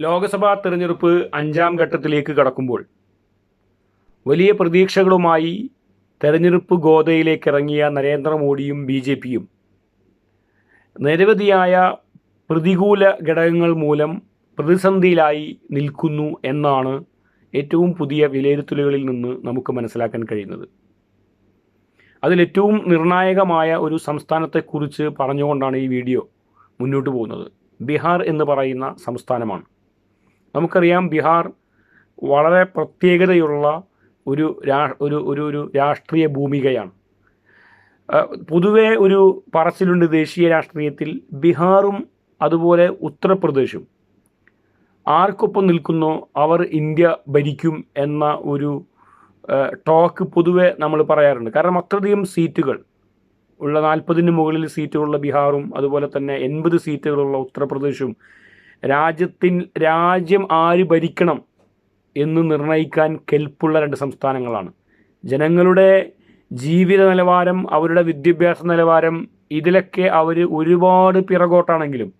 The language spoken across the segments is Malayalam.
ലോക്സഭാ തെരഞ്ഞെടുപ്പ് അഞ്ചാം ഘട്ടത്തിലേക്ക് കടക്കുമ്പോൾ വലിയ പ്രതീക്ഷകളുമായി തെരഞ്ഞെടുപ്പ് ഗോതയിലേക്ക് ഇറങ്ങിയ നരേന്ദ്രമോദിയും ബി ജെ പിയും നിരവധിയായ പ്രതികൂല ഘടകങ്ങൾ മൂലം പ്രതിസന്ധിയിലായി നിൽക്കുന്നു എന്നാണ് ഏറ്റവും പുതിയ വിലയിരുത്തലുകളിൽ നിന്ന് നമുക്ക് മനസ്സിലാക്കാൻ കഴിയുന്നത്. അതിലേറ്റവും നിർണായകമായ ഒരു സംസ്ഥാനത്തെക്കുറിച്ച് പറഞ്ഞുകൊണ്ടാണ് ഈ വീഡിയോ മുന്നോട്ട് പോകുന്നത്. ബീഹാർ എന്ന് പറയുന്ന സംസ്ഥാനമാണ്. നമുക്കറിയാം ബീഹാർ വളരെ പ്രത്യേകതയുള്ള ഒരു രാ ഒരു ഒരു ഒരു രാഷ്ട്രീയ ഭൂമികയാണ്. പൊതുവെ ഒരു പറച്ചിലുണ്ട് ദേശീയ രാഷ്ട്രീയത്തിൽ ബീഹാറും അതുപോലെ ഉത്തർപ്രദേശും. ആർക്കൊപ്പം നിൽക്കുന്നോ അവർ ഇന്ത്യ ഭരിക്കും എന്ന ഒരു ടോക്ക് പൊതുവെ നമ്മൾ പറയാറുണ്ട്. കാരണം അത്രയധികം സീറ്റുകൾ ഉള്ള നാൽപ്പതിന് മുകളിൽ സീറ്റുകളുള്ള ബീഹാറും അതുപോലെ തന്നെ എൺപത് സീറ്റുകളുള്ള ഉത്തർപ്രദേശും രാജ്യത്തിൻ രാജ്യം ആര് ഭരിക്കണം എന്ന് നിർണയിക്കാൻ കെൽപ്പുള്ള രണ്ട് സംസ്ഥാനങ്ങളാണ്. ജനങ്ങളുടെ ജീവിത നിലവാരം അവരുടെ വിദ്യാഭ്യാസ നിലവാരം ഇതിലൊക്കെ അവർ ഒരുപാട് പിറകോട്ടാണെങ്കിലും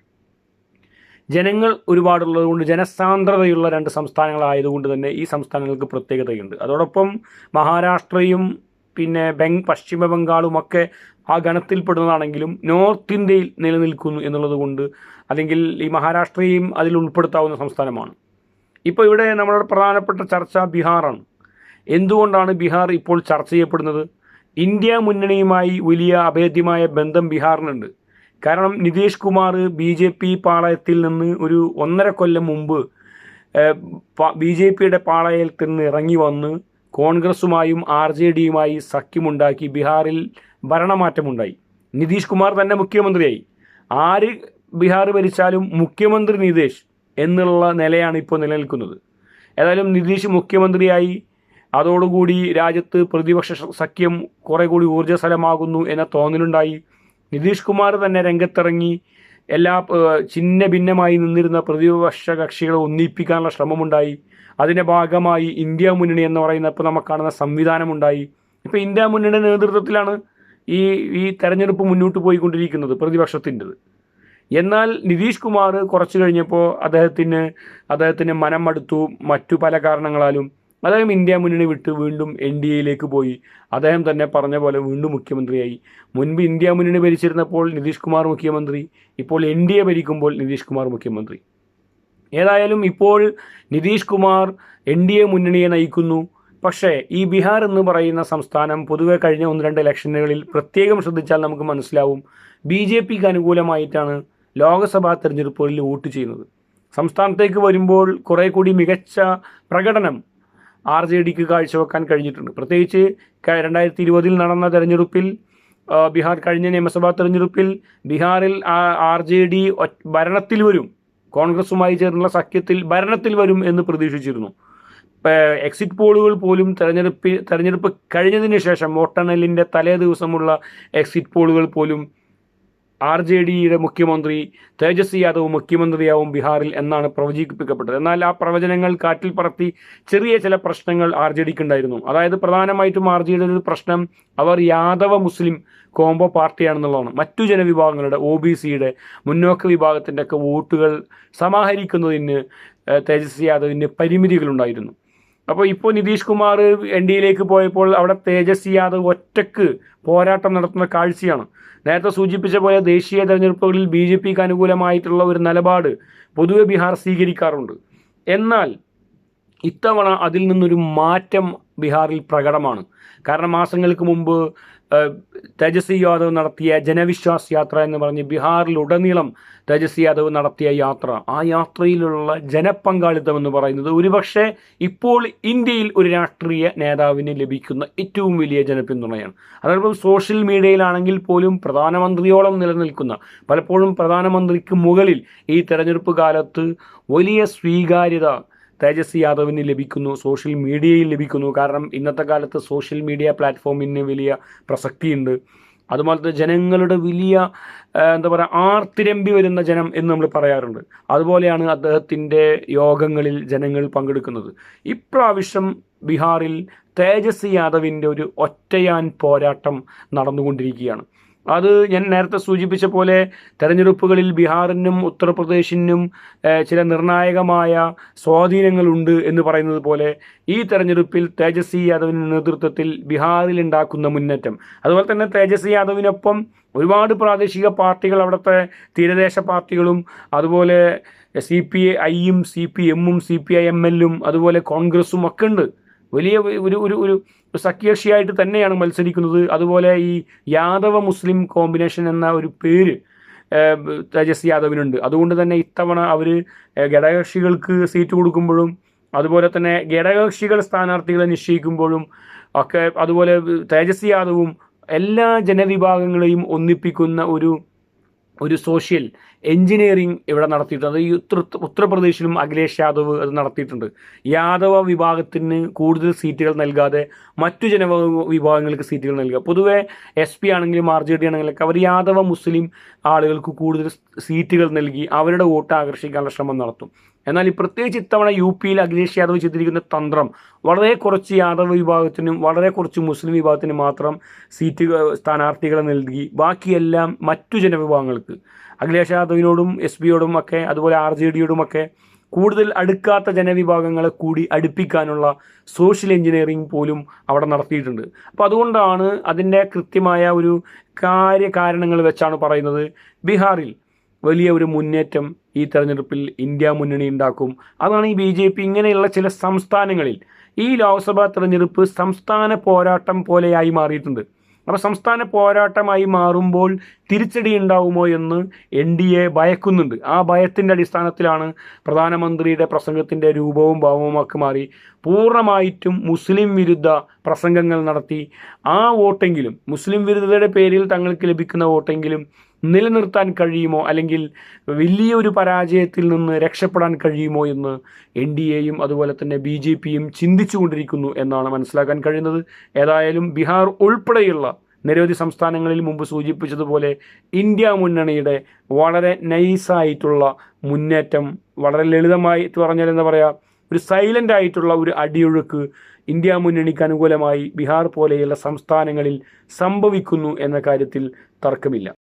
ജനങ്ങൾ ഒരുപാടുള്ളത് കൊണ്ട് ജനസാന്ദ്രതയുള്ള രണ്ട് സംസ്ഥാനങ്ങളായതുകൊണ്ട് തന്നെ ഈ സംസ്ഥാനങ്ങൾക്ക് പ്രത്യേകതയുണ്ട്. അതോടൊപ്പം മഹാരാഷ്ട്രയും പിന്നെ ബംഗ് പശ്ചിമ ബംഗാളും ഒക്കെ ആ ഗണത്തിൽപ്പെടുന്നതാണെങ്കിലും നോർത്ത് ഇന്ത്യയിൽ നിലനിൽക്കുന്നു എന്നുള്ളത് കൊണ്ട് അല്ലെങ്കിൽ ഈ മഹാരാഷ്ട്രയും അതിൽ ഉൾപ്പെടുത്താവുന്ന സംസ്ഥാനമാണ്. ഇപ്പോൾ ഇവിടെ നമ്മളുടെ പ്രധാനപ്പെട്ട ചർച്ച ബീഹാറാണ്. എന്തുകൊണ്ടാണ് ബീഹാർ ഇപ്പോൾ ചർച്ച ചെയ്യപ്പെടുന്നത്? ഇന്ത്യ മുന്നണിയുമായി വലിയ അഭേദ്യമായ ബന്ധം ബീഹാറിനുണ്ട്. കാരണം Nitish Kumar B J P പാളയത്തിൽ നിന്ന് ഒരു ഒന്നര കൊല്ലം മുമ്പ് ബി ജെ പിയുടെ പാളയത്തിൽ നിന്ന് ഇറങ്ങി വന്ന് കോൺഗ്രസുമായും ആർ ജെ ഡിയുമായി സഖ്യമുണ്ടാക്കി ബീഹാറിൽ ഭരണമാറ്റമുണ്ടായി. നിതീഷ് കുമാർ തന്നെ മുഖ്യമന്ത്രിയായി. ആര് ബീഹാർ ഭരിച്ചാലും മുഖ്യമന്ത്രി നിതീഷ് എന്നുള്ള നിലയാണ് ഇപ്പോൾ നിലനിൽക്കുന്നത്. ഏതായാലും നിതീഷ് മുഖ്യമന്ത്രിയായി. അതോടുകൂടി രാജ്യത്ത് പ്രതിപക്ഷ സഖ്യം കുറെ കൂടി ഊർജസ്വലമാകുന്നു എന്ന തോന്നലുണ്ടായി. നിതീഷ് കുമാർ തന്നെ രംഗത്തിറങ്ങി എല്ലാ ഛിന്ന ഭിന്നമായി നിന്നിരുന്ന പ്രതിപക്ഷ കക്ഷികളെ ഒന്നിപ്പിക്കാനുള്ള ശ്രമമുണ്ടായി. അതിന്റെ ഭാഗമായി ഇന്ത്യ മുന്നണി എന്ന് പറയുന്ന ഇപ്പോൾ നമുക്ക് കാണുന്ന സംവിധാനമുണ്ടായി. ഇപ്പോൾ ഇന്ത്യ മുന്നണിയുടെ നേതൃത്വത്തിലാണ് ഈ ഈ തെരഞ്ഞെടുപ്പ് മുന്നോട്ട് പോയിക്കൊണ്ടിരിക്കുന്നത് പ്രതിപക്ഷത്തിന്റെത്. എന്നാൽ നിതീഷ് കുമാർ കുറച്ച് കഴിഞ്ഞപ്പോൾ അദ്ദേഹത്തിന് അദ്ദേഹത്തിന് മനം മടുത്തു മറ്റു പല കാരണങ്ങളാലും. അദ്ദേഹം ഇന്ത്യ മുന്നണി വിട്ട് വീണ്ടും എൻ ഡി എയിലേക്ക് പോയി. അദ്ദേഹം തന്നെ പറഞ്ഞ പോലെ വീണ്ടും മുഖ്യമന്ത്രിയായി. മുൻപ് ഇന്ത്യ മുന്നണി ഭരിച്ചിരുന്നപ്പോൾ നിതീഷ് കുമാർ മുഖ്യമന്ത്രി ഇപ്പോൾ എൻ ഡി എ ഭരിക്കുമ്പോൾ നിതീഷ് കുമാർ മുഖ്യമന്ത്രി. ഏതായാലും ഇപ്പോൾ Nitish Kumar N D A മുന്നണിയെ നയിക്കുന്നു. പക്ഷേ ഈ ബീഹാർ എന്ന് പറയുന്ന സംസ്ഥാനം പൊതുവെ കഴിഞ്ഞ ഒന്ന് രണ്ട് ഇലക്ഷനുകളിൽ പ്രത്യേകം ശ്രദ്ധിച്ചാൽ നമുക്ക് മനസ്സിലാവും ബി ജെ പിക്ക് അനുകൂലമായിട്ടാണ് ലോക്സഭാ തെരഞ്ഞെടുപ്പുകളിൽ വോട്ട് ചെയ്യുന്നത്. സംസ്ഥാനത്തേക്ക് വരുമ്പോൾ കുറേ കൂടി മികച്ച പ്രകടനം ആർ ജെ ഡിക്ക് കാഴ്ചവെക്കാൻ കഴിഞ്ഞിട്ടുണ്ട്. പ്രത്യേകിച്ച് രണ്ടായിരത്തി ഇരുപതിൽ നടന്ന തെരഞ്ഞെടുപ്പിൽ ബീഹാർ കഴിഞ്ഞ നിയമസഭാ തെരഞ്ഞെടുപ്പിൽ ബീഹാറിൽ ആർ ജെ ഡി ഭരണത്തിൽ വരും. കോൺഗ്രസുമായി ചേർന്നുള്ള സഖ്യത്തിൽ ഭരണത്തിൽ വരും എന്ന് പ്രതീക്ഷിച്ചിരുന്നു. എക്സിറ്റ് പോളുകൾ പോലും തെരഞ്ഞെടുപ്പ് തെരഞ്ഞെടുപ്പ് കഴിഞ്ഞതിന് ശേഷം വോട്ടെണ്ണലിന്റെ തലേ ദിവസമുള്ള എക്സിറ്റ് പോളുകൾ പോലും ആർ ജെ ഡിയുടെ മുഖ്യമന്ത്രി തേജസ്വി യാദവ് മുഖ്യമന്ത്രിയാവും ബീഹാറിൽ എന്നാണ് പ്രവചിപ്പിക്കപ്പെട്ടത്. എന്നാൽ ആ പ്രവചനങ്ങൾ കാറ്റിൽ പറത്തി ചെറിയ ചില പ്രശ്നങ്ങൾ ആർ ജെ ഡിക്ക് ഉണ്ടായിരുന്നു അതായത് പ്രധാനമായിട്ടും ആർ ജെ ഡിയുടെ ഒരു പ്രശ്നം അവർ യാദവ മുസ്ലിം കോംബോ പാർട്ടിയാണെന്നുള്ളതാണ്. മറ്റു ജനവിഭാഗങ്ങളുടെ ഒ ബി സിയുടെ മുന്നോക്ക വിഭാഗത്തിന്റെ ഒക്കെ വോട്ടുകൾ സമാഹരിക്കുന്നതിന് തേജസ്വി യാദവിന്റെ പരിമിതികളുണ്ടായിരുന്നു. അപ്പോൾ ഇപ്പോൾ നിതീഷ് കുമാർ എൻ ഡി എയിലേക്ക് പോയപ്പോൾ അവിടെ തേജസ്വി യാദവ് ഒറ്റയ്ക്ക് പോരാട്ടം നടത്തുന്ന കാഴ്ചയാണ്. നേരത്തെ സൂചിപ്പിച്ച പോലെ ദേശീയ തെരഞ്ഞെടുപ്പുകളിൽ ബി ജെ പിക്ക് അനുകൂലമായിട്ടുള്ള ഒരു നിലപാട് പൊതുവെ ബീഹാർ സ്വീകരിക്കാറുണ്ട്. എന്നാൽ ഇത്തവണ അതിൽ നിന്നൊരു മാറ്റം ബീഹാറിൽ പ്രകടമാണ്. കാരണം മാസങ്ങൾക്ക് മുമ്പ് തേജസ്വി യാദവ് നടത്തിയ ജനവിശ്വാസ് യാത്ര എന്ന് പറഞ്ഞ് ബീഹാറിലുടനീളം തേജസ്വി യാദവ് നടത്തിയ യാത്ര. ആ യാത്രയിലുള്ള ജനപങ്കാളിത്തം എന്ന് പറയുന്നത് ഒരുപക്ഷെ ഇപ്പോൾ ഇന്ത്യയിൽ ഒരു രാഷ്ട്രീയ നേതാവിന് ലഭിക്കുന്ന ഏറ്റവും വലിയ ജനപിന്തുണയാണ്. അതോടൊപ്പം സോഷ്യൽ മീഡിയയിലാണെങ്കിൽ പോലും പ്രധാനമന്ത്രിയോളം നിലനിൽക്കുന്ന പലപ്പോഴും പ്രധാനമന്ത്രിക്ക് മുകളിൽ ഈ തെരഞ്ഞെടുപ്പ് കാലത്ത് വലിയ സ്വീകാര്യത തേജസ്വി യാദവിന് ലഭിക്കുന്നു സോഷ്യൽ മീഡിയയിൽ ലഭിക്കുന്നു. കാരണം ഇന്നത്തെ കാലത്ത് സോഷ്യൽ മീഡിയ പ്ലാറ്റ്ഫോമിന് വലിയ പ്രസക്തിയുണ്ട്. അതുപോലത്തെ ജനങ്ങളുടെ വലിയ എന്താ പറയുക ആർത്തിരമ്പി വരുന്ന ജനം എന്ന് നമ്മൾ പറയാറുണ്ട്. അതുപോലെയാണ് അദ്ദേഹത്തിന്റെ യോഗങ്ങളിൽ ജനങ്ങൾ പങ്കെടുക്കുന്നത്. ഇപ്രാവശ്യം ബീഹാറിൽ തേജസ്വി യാദവിന്റെ ഒരു ഒറ്റയാൻ പോരാട്ടം നടന്നുകൊണ്ടിരിക്കുകയാണ്. അത് ഞാൻ നേരത്തെ സൂചിപ്പിച്ച പോലെ തെരഞ്ഞെടുപ്പുകളിൽ ബീഹാറിനും ഉത്തർപ്രദേശിനും ചില നിർണായകമായ സ്വാധീനങ്ങളുണ്ട് എന്ന് പറയുന്നത് പോലെ ഈ തെരഞ്ഞെടുപ്പിൽ തേജസ്വി യാദവിന്റെ നേതൃത്വത്തിൽ ബീഹാറിൽ ഉണ്ടാക്കുന്ന മുന്നേറ്റം. അതുപോലെ തന്നെ തേജസ്വി യാദവിനൊപ്പം ഒരുപാട് പ്രാദേശിക പാർട്ടികൾ അവിടുത്തെ തീരദേശ പാർട്ടികളും അതുപോലെ സി പി ഐയും സി പി എമ്മും സി പി ഐ എം എല്ലും അതുപോലെ കോൺഗ്രസും ഒക്കെ ഉണ്ട്. വലിയ ഒരു ഒരു ഒരു സഖ്യകക്ഷിയായിട്ട് തന്നെയാണ് മത്സരിക്കുന്നത്. അതുപോലെ ഈ യാദവ മുസ്ലിം കോമ്പിനേഷൻ എന്ന ഒരു പേര് തേജസ് യാദവിനുണ്ട്. അതുകൊണ്ട് തന്നെ ഇത്തവണ അവർ ഘടകകക്ഷികൾക്ക് സീറ്റ് കൊടുക്കുമ്പോഴും അതുപോലെ തന്നെ ഘടകകക്ഷികൾ സ്ഥാനാർത്ഥികളെ നിശ്ചയിക്കുമ്പോഴും ഒക്കെ അതുപോലെ തേജസ് യാദവും എല്ലാ ജനവിഭാഗങ്ങളെയും ഒന്നിപ്പിക്കുന്ന ഒരു ഒരു സോഷ്യൽ എൻജിനീയറിംഗ് ഇവിടെ നടത്തിയിട്ടുണ്ട്. ഈ ഉത്തർ ഉത്തർപ്രദേശിലും അഖിലേഷ് യാദവ് അത് നടത്തിയിട്ടുണ്ട്. യാദവ വിഭാഗത്തിന് കൂടുതൽ സീറ്റുകൾ നൽകാതെ മറ്റു ജന വിഭാഗങ്ങൾക്ക് സീറ്റുകൾ നൽകുക. പൊതുവെ എസ് പി ആണെങ്കിലും ആർ ജെ ഡി ആണെങ്കിലൊക്കെ അവർ യാദവ മുസ്ലിം ആളുകൾക്ക് കൂടുതൽ സീറ്റുകൾ നൽകി അവരുടെ വോട്ട് ആകർഷിക്കാനുള്ള ശ്രമം നടത്തും. എന്നാൽ ഈ പ്രത്യേകിച്ച് ഇത്തവണ യു പിയിൽ അഖിലേഷ് യാദവ് ചെയ്തിരിക്കുന്ന തന്ത്രം വളരെ കുറച്ച് യാദവ് വിഭാഗത്തിനും വളരെ കുറച്ച് മുസ്ലിം വിഭാഗത്തിനും മാത്രം സീറ്റ് സ്ഥാനാർത്ഥികളെ നൽകി. ബാക്കിയെല്ലാം മറ്റു ജനവിഭാഗങ്ങൾക്ക്. അഖിലേഷ് യാദവിനോടും എസ് പിയോടും ഒക്കെ അതുപോലെ ആർ ജെ ഡിയോടും ഒക്കെ കൂടുതൽ അടുക്കാത്ത ജനവിഭാഗങ്ങളെ കൂടി അടുപ്പിക്കാനുള്ള സോഷ്യൽ എഞ്ചിനീയറിംഗ് പോലും അവിടെ നടത്തിയിട്ടുണ്ട്. അപ്പോൾ അതുകൊണ്ടാണ് അതിന്റെ കൃത്യമായ ഒരു കാര്യകാരണങ്ങൾ വെച്ചാണ് പറയുന്നത്. ബീഹാറിൽ വലിയ ഒരു മുന്നേറ്റം ഈ തെരഞ്ഞെടുപ്പിൽ ഇന്ത്യ മുന്നണി ഉണ്ടാക്കും. അതാണ് ഈ ബി ജെ പി ഇങ്ങനെയുള്ള ചില സംസ്ഥാനങ്ങളിൽ. ഈ ലോക്സഭാ തെരഞ്ഞെടുപ്പ് സംസ്ഥാന പോരാട്ടം പോലെയായി മാറിയിട്ടുണ്ട്. അപ്പോൾ സംസ്ഥാന പോരാട്ടമായി മാറുമ്പോൾ തിരിച്ചടി ഉണ്ടാവുമോ എന്ന് എൻ ഡി എ ഭയക്കുന്നുണ്ട്. ആ ഭയത്തിന്റെ അടിസ്ഥാനത്തിലാണ് പ്രധാനമന്ത്രിയുടെ പ്രസംഗത്തിന്റെ രൂപവും ഭാവവും ഒക്കെ മാറി പൂർണമായിട്ടും മുസ്ലിം വിരുദ്ധ പ്രസംഗങ്ങൾ നടത്തി ആ വോട്ടെങ്കിലും മുസ്ലിം വിരുദ്ധതയുടെ പേരിൽ തങ്ങൾക്ക് ലഭിക്കുന്ന വോട്ടെങ്കിലും നിലനിർത്താൻ കഴിയുമോ? അല്ലെങ്കിൽ വലിയൊരു പരാജയത്തിൽ നിന്ന് രക്ഷപ്പെടാൻ കഴിയുമോ എന്ന് എൻ ഡി എയും അതുപോലെ തന്നെ ബി ജെ പിയും ചിന്തിച്ചുകൊണ്ടിരിക്കുന്നു എന്നാണ് മനസ്സിലാക്കാൻ കഴിയുന്നത്. ഏതായാലും ബീഹാർ ഉൾപ്പെടെയുള്ള നിരവധി സംസ്ഥാനങ്ങളിൽ മുമ്പ് സൂചിപ്പിച്ചതുപോലെ ഇന്ത്യ മുന്നണിയുടെ വളരെ നൈസായിട്ടുള്ള മുന്നേറ്റം വളരെ ലളിതമായി പറഞ്ഞാൽ എന്താ പറയുക ഒരു സൈലന്റ് ആയിട്ടുള്ള ഒരു അടിയൊഴുക്ക് ഇന്ത്യ മുന്നണിക്ക് അനുകൂലമായി ബീഹാർ പോലെയുള്ള സംസ്ഥാനങ്ങളിൽ സംഭവിക്കുന്നു എന്ന കാര്യത്തിൽ തർക്കമില്ല.